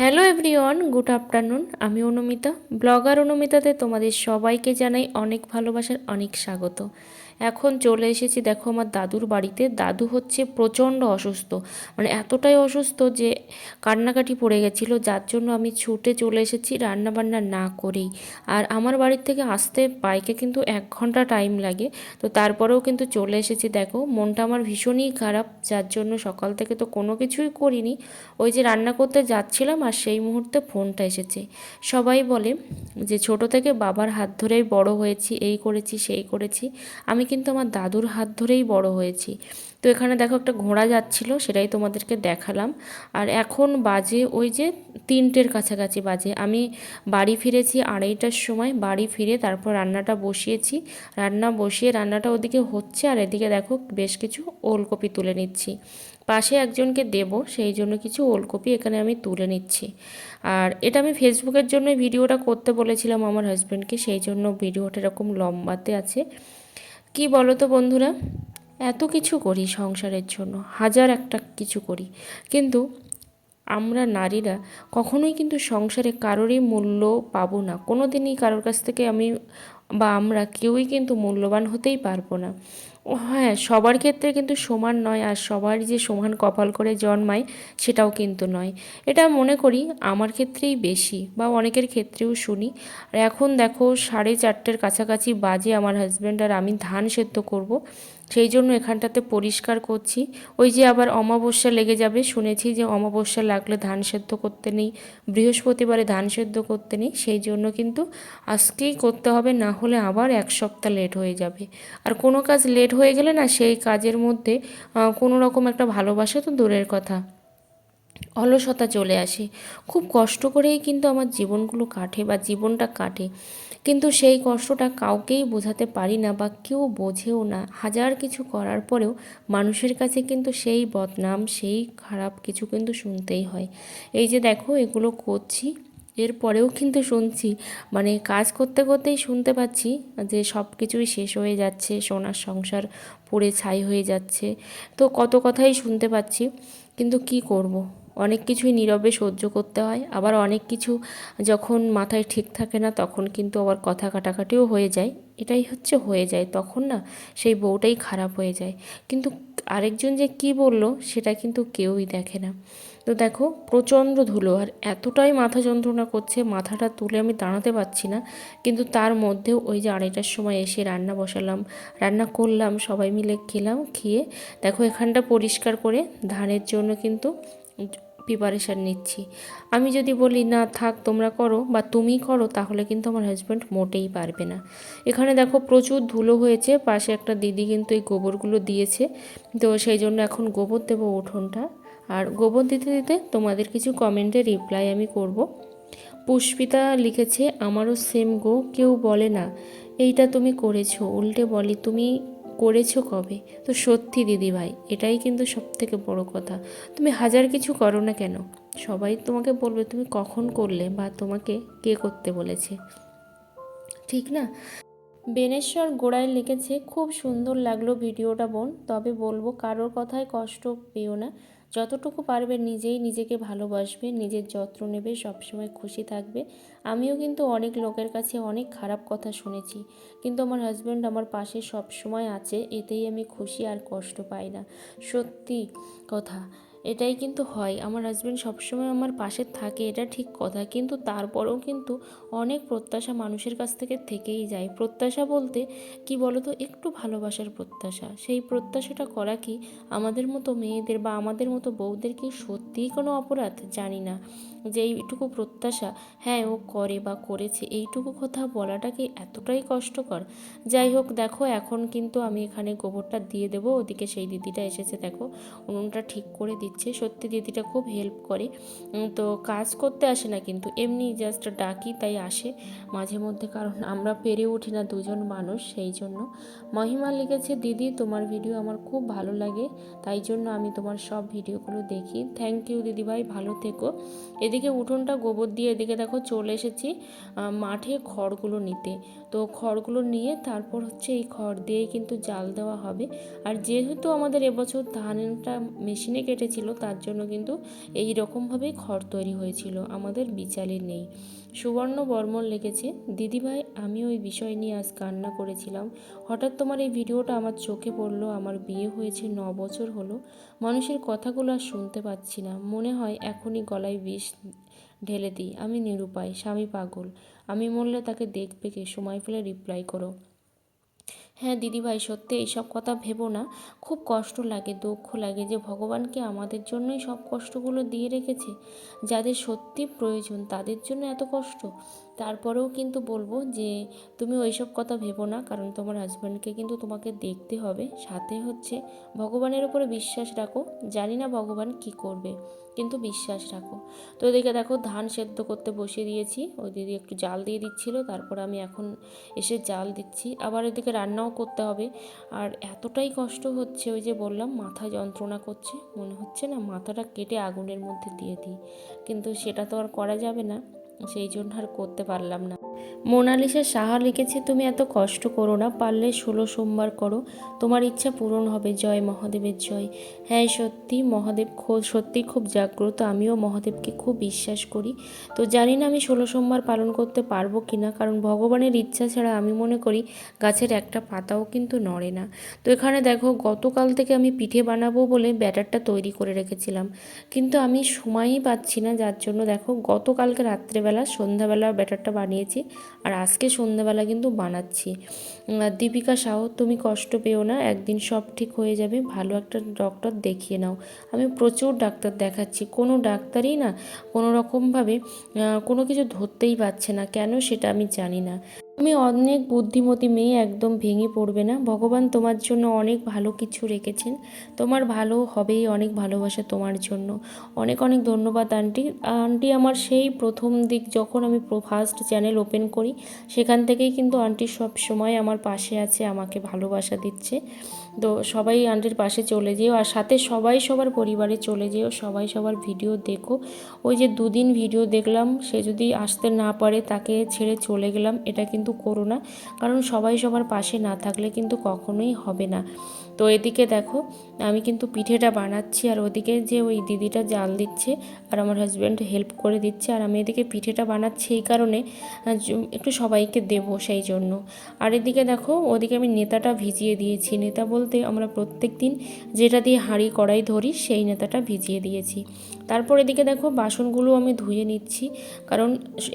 Hello everyone, good afternoon. আমি Anumita, blogger অনুমিতাতে তোমাদের সবাইকে জানাই অনেক ভালোবাসার অনেক স্বাগত। এখন চলে এসেছি, দেখো আমার দাদুর বাড়িতে। দাদু হচ্ছে প্রচণ্ড অসুস্থ। মানে এতটাই অসুস্থ যে কান্নাকাটি পড়ে গেছিল, যার জন্য আমি ছুটে চলে এসেছি রান্নাবান্না না করেই। আর আমার বাড়ির থেকে আসতে বাইকে কিন্তু এক ঘণ্টা টাইম লাগে। তো তারপরেও কিন্তু চলে এসেছি, দেখো। মনটা আমার ভীষণই খারাপ, যার জন্য সকাল থেকে তো কোনো কিছুই করিনি। ওই যে রান্না করতে যাচ্ছিলাম আর সেই মুহূর্তে ফোনটা এসেছে। সবাই বলে যে, ছোট থেকে বাবার হাত ধরেই বড় হয়েছি, এই করেছি, সেই করেছি। আমি কিন্তু আমার দাদুর হাত ধরেই বড় হয়েছি। তো এখানে দেখো একটা ঘোড়া যাচ্ছিল, সেটাই তোমাদেরকে দেখালাম। আর এখন বাজে ওই যে তিনটের কাছাকাছি বাজে। আমি বাড়ি ফিরেছি আড়াইটার সময়, বাড়ি ফিরে তারপর রান্নাটা বসিয়েছি। রান্না বসিয়ে রান্নাটা ওদিকে হচ্ছে আর এদিকে দেখো বেশ কিছু ওলকপি তুলে নিচ্ছি। পাশে একজনকে দেব, সেই জন্য কিছু ওলকপি এখানে আমি তুলে নিচ্ছি। আর এটা আমি ফেসবুকের জন্য ভিডিওটা করতে বলেছিলাম আমার হাজব্যান্ডকে সেই জন্য ভিডিওটা এরকম লম্বাতে আছে। কি বলো তো বন্ধুরা? এত কিছু করি সংসারের জন্য, হাজার একটা কিছু করি। কিন্তু আমরা নারীরা কখনোই কিন্তু সংসারে কারোরই মূল্য পাবো না। কোনো দিনই কারোর কাছ থেকে আমি বা আমরা কেউই কিন্তু মূল্যবান হতেই পারব না। হ্যাঁ সবার ক্ষেত্রে কিন্তু সমান নয় আর সবার যে সমান কপাল করে জন্মায় সেটাও কিন্তু নয়। এটা মনে করি আমার ক্ষেত্রেই বেশি বা অনেকের ক্ষেত্রেও শুনি। আর এখন দেখো সাড়ে চারটের কাছাকাছি বাজে আমার হাজব্যান্ড আর আমি ধান সেদ্ধ করব। সেই জন্য এখানটাতে পরিষ্কার করছি। ওই যে আবার অমাবস্যা লেগে যাবে, শুনেছি যে অমাবস্যা লাগলে ধান সেদ্ধ করতে নেই, বৃহস্পতিবারে ধান সেদ্ধ করতে নেই। সেই জন্য কিন্তু আজকেই করতে হবে, না হলে আবার এক সপ্তাহ লেট হয়ে যাবে। আর কোনো কাজ লেট হয়ে গেলে না সেই কাজের মধ্যে কোনো রকম একটা ভালোবাসা তো দূরের কথা। অলসতা চলে আসে। খুব কষ্ট করেই কিন্তু আমার জীবনগুলো কাটে বা জীবনটা কাটে। কিন্তু সেই কষ্টটা কাউকেই বোঝাতে পারি না বা কেউ বোঝেও না। হাজার কিছু করার পরেও মানুষের কাছে কিন্তু সেই বদনাম, সেই খারাপ কিছু কিন্তু শুনতেই হয়। এই যে দেখো এগুলো করছি এরপরেও কিন্তু শুনছি মানে কাজ করতে করতেই শুনতে পাচ্ছি যে সব কিছুই শেষ হয়ে যাচ্ছে, সোনার সংসার পড়ে ছাই হয়ে যাচ্ছে তো কত কথাই শুনতে পাচ্ছি, কিন্তু কি করব। অনেক কিছুই নীরবে সহ্য করতে হয়, আবার অনেক কিছু যখন মাথায় ঠিক থাকে না তখন কিন্তু আবার কথা কাটাকাটিও হয়ে যায় এটাই হচ্ছে হয়ে যায়, তখন না সেই বউটাই খারাপ হয়ে যায়। কিন্তু আরেকজন যে কি বলল সেটা কিন্তু কেউই দেখে না। তো দেখো, প্রচণ্ড ধুলো আর এতটাই মাথা যন্ত্রণা করছে, মাথাটা তুলে আমি দাঁড়াতে পারছি না। কিন্তু তার মধ্যেও ওই যে আড়াইটার সময় এসে রান্না বসালাম, রান্না করলাম, সবাই মিলে খেলাম, খেয়ে দেখো এখানটা পরিষ্কার করে ধানের জন্য কিন্তু প্রিপারেশান নিচ্ছি। আমি যদি বলি, না, থাক, তোমরা করো বা তুমি করো, তাহলে কিন্তু আমার হাজব্যান্ড মোটেই পারবে না। এখানে দেখো প্রচুর ধুলো হয়েছে, পাশে একটা দিদি কিন্তু এই গোবরগুলো দিয়েছে। তো সেই জন্য এখন গোবর দেবো উঠোনটা। আর গোবর দিতে দিতে তোমাদের কিছু কমেন্টে রিপ্লাই আমি করব। পুষ্পিতা লিখেছে, আমারও সেম গো, কেউ বলে না। এইটা তুমি করেছ, উল্টে বলি, তুমি করেছ কবে? তো সত্যি দিদি ভাই এটাই কিন্তু সব থেকে বড় কথা। তুমি হাজার কিছু করো না কেন? সবাই তোমাকে বলবে, তুমি কখন করলে বা তোমাকে কে করতে বলেছে। ঠিক না? বেনেশ্বর গোড়ায় লিখেছে, খুব সুন্দর লাগল ভিডিওটা বোন, তবে বলব কারোর কথায় কষ্ট পেও না। যতটুকু পারবে নিজেই নিজেকে ভালোবাসবে, নিজের যত্ন নেবে, সবসময় খুশি থাকবে। আমিও কিন্তু অনেক লোকের কাছে অনেক খারাপ কথা শুনেছি। কিন্তু আমার হাজব্যান্ড আমার পাশে সবসময় আছে, এতেই আমি খুশি আর কষ্ট পাই না। সত্যি কথা। এটাই কিন্তু হয়। আমার হাজব্যান্ড সবসময় আমার পাশে থাকে, এটা ঠিক কথা। কিন্তু তারপরেও কিন্তু অনেক প্রত্যাশা মানুষের কাছ থেকে থেকেই যায়। প্রত্যাশা বলতে কি বলতো? একটু ভালোবাসার প্রত্যাশা। সেই প্রত্যাশাটা করা কি আমাদের মতো মেয়েদের বা আমাদের মতো বউদের কি সত্যিই কোনো অপরাধ? জানি না। যে এইটুকু প্রত্যাশা হ্যাঁ ও করে বা করেছে, এইটুকু কথা বলাটা কি এতটাই কষ্টকর? যাই হোক, দেখো, এখন কিন্তু আমি এখানে গোবরটা দিয়ে দেবো, ওদিকে সেই দিদিটা এসেছে, দেখো, উনুনটা ঠিক করে দিচ্ছে, সত্যি দিদিটা খুব হেল্প করে। তো কাজ করতে আসে না কিন্তু, এমনি জাস্ট ডাকি, তাই আসে। মাঝে মধ্যে কারণ আমরা পেরে উঠি না দুজন মানুষ, সেই জন্য। মহিমা লিখেছে, দিদি, তোমার ভিডিও আমার খুব ভালো লাগে, তাই জন্য আমি তোমার সব ভিডিওগুলো দেখি। থ্যাংক ইউ দিদিভাই, ভালো থেকো। এদিকে এদিকে উঠোনটা গোবর দিয়ে এদিকে দেখো চলে এসেছি মাঠে খড়গুলো নিতে। তো খড়গুলো নিয়ে তারপর হচ্ছে এই খড় দিয়েই কিন্তু জাল দেওয়া হবে। আর যেহেতু আমাদের এবছর ধানটা মেশিনে কেটেছিল, তার জন্য কিন্তু এই রকমভাবেই খড় তৈরি হয়েছিল। আমাদের বিচালি নেই। সুবর্ণ বর্মন লিখেছে দিদিভাই আমি ওই বিষয় নিয়ে আজ কান্না করেছিলাম। হঠাৎ তোমার এই ভিডিওটা আমার চোখে পড়ল, আমার বিয়ে হয়েছে ন বছর হলো। মানুষের কথাগুলো আর শুনতে পাচ্ছি না। মনে হয় এখনই গলায় বিষ ঢেলে দিই। আমি নিরুপায়, স্বামী পাগল। আমি মরলে তাকে দেখবে কে? সময় ফেলে রিপ্লাই করো। হ্যাঁ দিদিভাই, সত্যি এইসব কথা ভেবো না। খুব কষ্ট লাগে, দুঃখ লাগে যে ভগবানকে আমাদের জন্যই সব কষ্টগুলো দিয়ে রেখেছে? যাদের সত্যি প্রয়োজন, তাদের জন্য এত কষ্ট? তারপরেও কিন্তু বলব যে তুমি ওইসব কথা ভেবো না, কারণ তোমার হাজব্যান্ডকে কিন্তু তোমাকে দেখতে হবে। সাথে হচ্ছে ভগবানের উপরে বিশ্বাস রাখো। জানি না ভগবান কি করবে, কিন্তু বিশ্বাস রাখো। তো এদিকে দেখো ধান সেদ্ধ করতে বসিয়ে দিয়েছি। ওই দিদি একটু জাল দিয়ে দিচ্ছিল, তারপর আমি এখন এসে জাল দিচ্ছি। আবার এদিকে রান্নাও করতে হবে। আর এতটাই কষ্ট হচ্ছে ওই যে বললাম, মাথা যন্ত্রণা করছে। মনে হচ্ছে না মাথাটা কেটে আগুনের মধ্যে দিয়ে দিই। কিন্তু সেটা তো আর করা যাবে না। সেই জন্য আর করতে পারলাম না। মোনালিসা সাহা লিখেছে, তুমি এত কষ্ট করো না, পারলে ষোলো সোমবার করো। তোমার ইচ্ছা পূরণ হবে, জয় মহাদেবের জয়। হ্যাঁ সত্যি, মহাদেব সত্যি খুব জাগ্রত, আমিও মহাদেবকে খুব বিশ্বাস করি। তো জানি না আমি ষোলো সোমবার পালন করতে পারব কি না কারণ ভগবানের ইচ্ছা ছাড়া আমি মনে করি গাছের একটা পাতাও কিন্তু নড়ে না। তো এখানে দেখো, গতকাল থেকে আমি পিঠে বানাবো বলে ব্যাটারটা তৈরি করে রেখেছিলাম। কিন্তু আমি সময়ই পাচ্ছি না, যার জন্য দেখো, গতকালকে রাত্রেবেলা সন্ধ্যাবেলা ব্যাটারটা বানিয়েছি আর আজকে সন্ধ্যাবেলা কিন্তু বানাচ্ছি। দীপিকা সাহ, তুমি কষ্ট পেও না, একদিন সব ঠিক হয়ে যাবে, ভালো একটা ডক্টর দেখিয়ে নাও। আমি প্রচুর ডাক্তার দেখাচ্ছি, কোনো ডাক্তারই না কোনো রকমভাবে কোনো কিছু ধরতেই পারছে না, কেন সেটা আমি জানি না। তুমি অনেক বুদ্ধিমতী মেয়ে, একদম ভেঙে পড়বে না। ভগবান তোমার জন্য অনেক ভালো কিছু রেখেছেন। তোমার ভালো হবেই, অনেক ভালোবাসা তোমার জন্য। অনেক অনেক ধন্যবাদ, আন্টি। আন্টি, আমার সেই প্রথম দিক যখন আমি ফার্স্ট চ্যানেল ওপেন করি, সেখান থেকেই কিন্তু আন্টি সব সময় আমার পাশে আছে, আমাকে ভালোবাসা দিচ্ছে। তো সবাই আন্টির পাশে চলে যেও, আর সাথে সবাই সবার পরিবারে চলে যেও, সবাই সবার ভিডিও দেখো। ওই যে দুদিন ভিডিও দেখলাম, সে যদি আসতে না পারে, তাকে ছেড়ে চলে গেলাম, এটা কিন্তু করো না। কারণ সবাই সবার পাশে না থাকলে কিন্তু কখনোই হবে না। তো এদিকে দেখো, আমি কিন্তু পিঠেটা বানাচ্ছি আর ওদিকে যে ওই দিদিটা জাল দিচ্ছে আর আমার হাজব্যান্ড হেল্প করে দিচ্ছে আর আমি এদিকে পিঠেটা বানাচ্ছি এই কারণে একটু সবাইকে দেবো সেই জন্য। আর এদিকে দেখো, ওদিকে আমি নেতাটা ভিজিয়ে দিয়েছি। নেতা বলতে আমরা প্রত্যেক দিন যেটা দিয়ে হাঁড়ি কড়াই ধরি সেই নেতাটা ভিজিয়ে দিয়েছি। তারপর এদিকে দেখো, বাসনগুলো আমি ধুয়ে নিচ্ছি। কারণ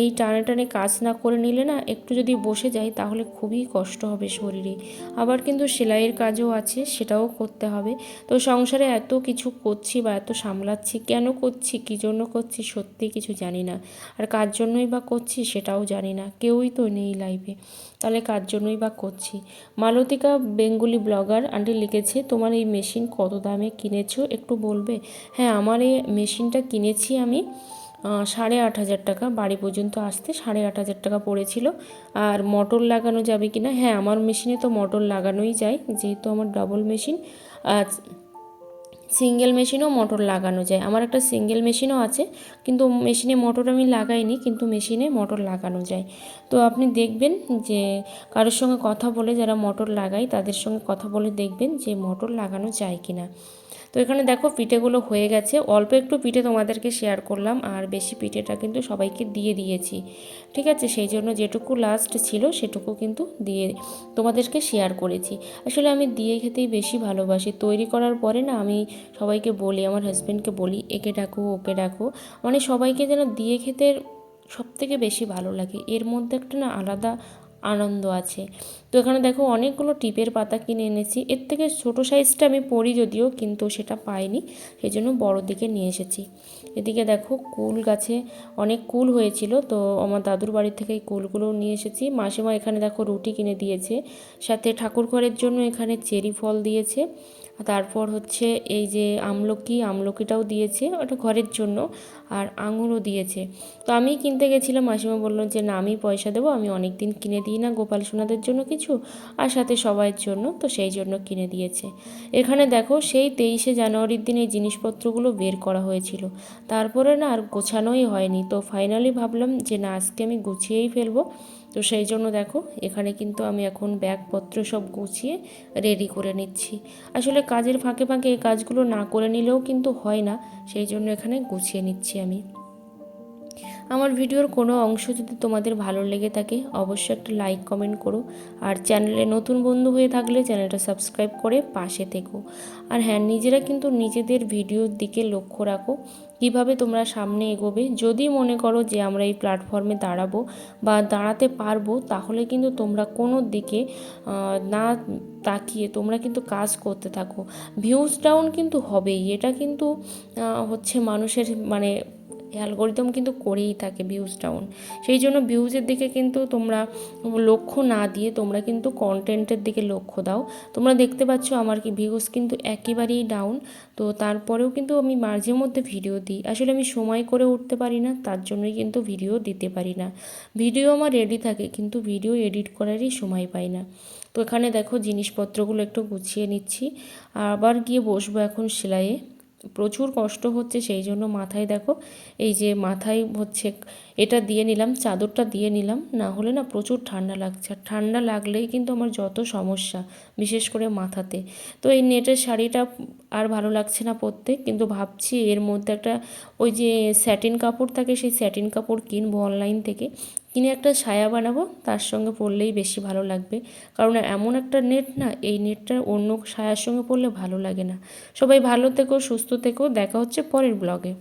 এই টানে টানে কাজ না করে নিলে না একটু যদি বসে যাই তাহলে খুবই কষ্ট হবে শরীরে। আবার কিন্তু সেলাইয়ের কাজও আছে সেটাও করতে হবে। তো সংসারে এত কিছু করছি বা এত সামলাচ্ছি, কেন করছি, কী জন্য করছি সত্যি কিছু জানি না। আর কার জন্যই বা করছি সেটাও জানি না। কেউই তো নেই লাইফে তাহলে কার জন্যই বা করছি? মালতিকা বেঙ্গলি ব্লগার আন্টি লিখেছে, তোমার এই মেশিন কত দামে কিনেছো? একটু বলবে? হ্যাঁ আমার এই মেশিনটা কিনেছি আমি সাড়ে আট হাজার টাকা। বাড়ি পর্যন্ত আসতে সাড়ে আট হাজার টাকা পড়েছিল। আর মোটর লাগানো যাবে কি না হ্যাঁ আমার মেশিনে তো মোটর লাগানোই যায়। যেহেতু আমার ডবল মেশিন আর সিঙ্গেল মেশিনও মোটর লাগানো যায়। আমার একটা সিঙ্গেল মেশিনও আছে, কিন্তু মেশিনে মোটর আমি লাগাইনি, কিন্তু মেশিনে মোটর লাগানো যায়। তো আপনি দেখবেন যে কারোর সঙ্গে কথা বলে যারা মোটর লাগায়, তাদের সঙ্গে কথা বলে দেখবেন যে মোটর লাগানো যায় কি না তো এখানে দেখো পিঠেগুলো হয়ে গেছে। অল্প একটু পিঠে তোমাদেরকে শেয়ার করলাম, আর বেশি পিঠেটা কিন্তু সবাইকে দিয়ে দিয়েছি। ঠিক আছে? সেই জন্য যেটুকু লাস্ট ছিল সেটুকু কিন্তু দিয়ে তোমাদেরকে শেয়ার করেছি। আসলে আমি দিয়ে খেতেই বেশি ভালোবাসি। তৈরি করার পরে না আমি সবাইকে বলি, আমার হাজব্যান্ডকে বলি, একে ডাকো, ওকে ডাকো। মানে সবাইকে যেন দিয়ে খেতে সব থেকে বেশি ভালো লাগে। এর মধ্যে একটা না আলাদা আনন্দ আছে। তো এখানে দেখো অনেকগুলো টিপের পাতা কিনে এনেছি। এর থেকে ছোটো সাইজটা আমি পরি যদিও, কিন্তু সেটা পাইনি। সেই জন্য বড়ো দিকে নিয়ে এসেছি। এদিকে দেখো কুল গাছে অনেক কুল হয়েছিল, তো আমার দাদুর বাড়ির থেকে এই কুলগুলো নিয়ে এসেছি। মাসিমা এখানে দেখো রুটি কিনে দিয়েছে। সাথে ঠাকুর ঘরের জন্য এখানে চেরি ফল দিয়েছে। তারপর হচ্ছে এই যে আমলকি, আমলকিটাও দিয়েছে, ওটা ঘরের জন্য, আর আঙুরও দিয়েছে। তো আমি কিনতে গেছিলাম, মাসিমা বলল যে, না, আমি পয়সা দেবো, আমি অনেক দিন কিনে দিই না, গোপাল সোনাদের জন্য কিছু, আর সাথে সবাইয়ের জন্য। তো সেই জন্য কিনে দিয়েছে। এখানে দেখো, সেই তেইশে জানুয়ারির দিন এই জিনিসপত্রগুলো বের করা হয়েছিল। তারপরে না আর গোছানোই হয়নি। তো ফাইনালি ভাবলাম যে, না, আজকে আমি গুছিয়েই ফেলব। তো সেই জন্য দেখো, এখানে কিন্তু আমি এখন ব্যাগপত্র সব গুছিয়ে রেডি করে নিচ্ছি। আসলে কাজের ফাঁকে ফাঁকে এই কাজগুলো না করে নিলেও কিন্তু হয় না, সেই জন্য এখানে গুছিয়ে নিচ্ছি আমি। আমার ভিডিওর কোনো অংশ যদি তোমাদের ভালো লেগে থাকে, অবশ্যই একটা লাইক কমেন্ট করো। আর চ্যানেলে নতুন বন্ধু হয়ে থাকলে চ্যানেলটা সাবস্ক্রাইব করে পাশে থেকো। আর হ্যাঁ নিজেরা কিন্তু নিজেদের ভিডিওর দিকে লক্ষ্য রাখো। কীভাবে তোমরা সামনে এগোবে? যদি মনে করো যে আমরা এই প্ল্যাটফর্মে দাঁড়াবো বা দাঁড়াতে পারব, তাহলে কিন্তু তোমরা কোনো দিকে না তাকিয়ে তোমরা কিন্তু কাজ করতে থাকো। ভিউজ ডাউন কিন্তু হবেই। এটা কিন্তু হচ্ছে মানুষের মানে অ্যালগোরিদম কিন্তু করেই থাকে ভিউজ ডাউন সেই জন্য ভিউজের দিকে কিন্তু তোমরা লক্ষ্য না দিয়ে তোমরা কিন্তু কন্টেন্টের দিকে লক্ষ্য দাও। তোমরা দেখতে পাচ্ছ আমার কি ভিউজ কিন্তু একেবারেই ডাউন তো তারপরেও কিন্তু আমি মাঝে মধ্যে ভিডিও দিই। আসলে আমি সময় করে উঠতে পারি না, তার জন্যই কিন্তু ভিডিও দিতে পারি না। ভিডিও আমার রেডি থাকে, কিন্তু ভিডিও এডিট করারই সময় পাই না। তো এখানে দেখো জিনিসপত্রগুলো একটু গুছিয়ে নিচ্ছি। আবার গিয়ে বসবো এখন সেলাইয়ে। প্রচুর কষ্ট হচ্ছে, সেই জন্য মাথায় দেখো, এই যে মাথায় হচ্ছে, এটা দিয়ে নিলাম, চাদরটা দিয়ে নিলাম, না হলে না প্রচুর ঠান্ডা লাগছে। আর ঠান্ডা লাগলেই কিন্তু আমার যত সমস্যা, বিশেষ করে মাথাতে। তো এই নেটের শাড়িটা আর ভালো লাগছে না পরতে, কিন্তু ভাবছি এর মধ্যে একটা ওই যে স্যাটিন কাপড় থাকে, সেই স্যাটিন কাপড় কিনবো অনলাইন থেকে। কিনে একটা সায়া বানাবো, তার সঙ্গে পরলেই বেশি ভালো লাগবে। কারণ এমন একটা নেট না, এই নেটটা অন্য সায়ার সঙ্গে পরলে ভালো লাগে না। সবাই ভালো থেকো, সুস্থ থেকো, দেখা হচ্ছে পরের ব্লগে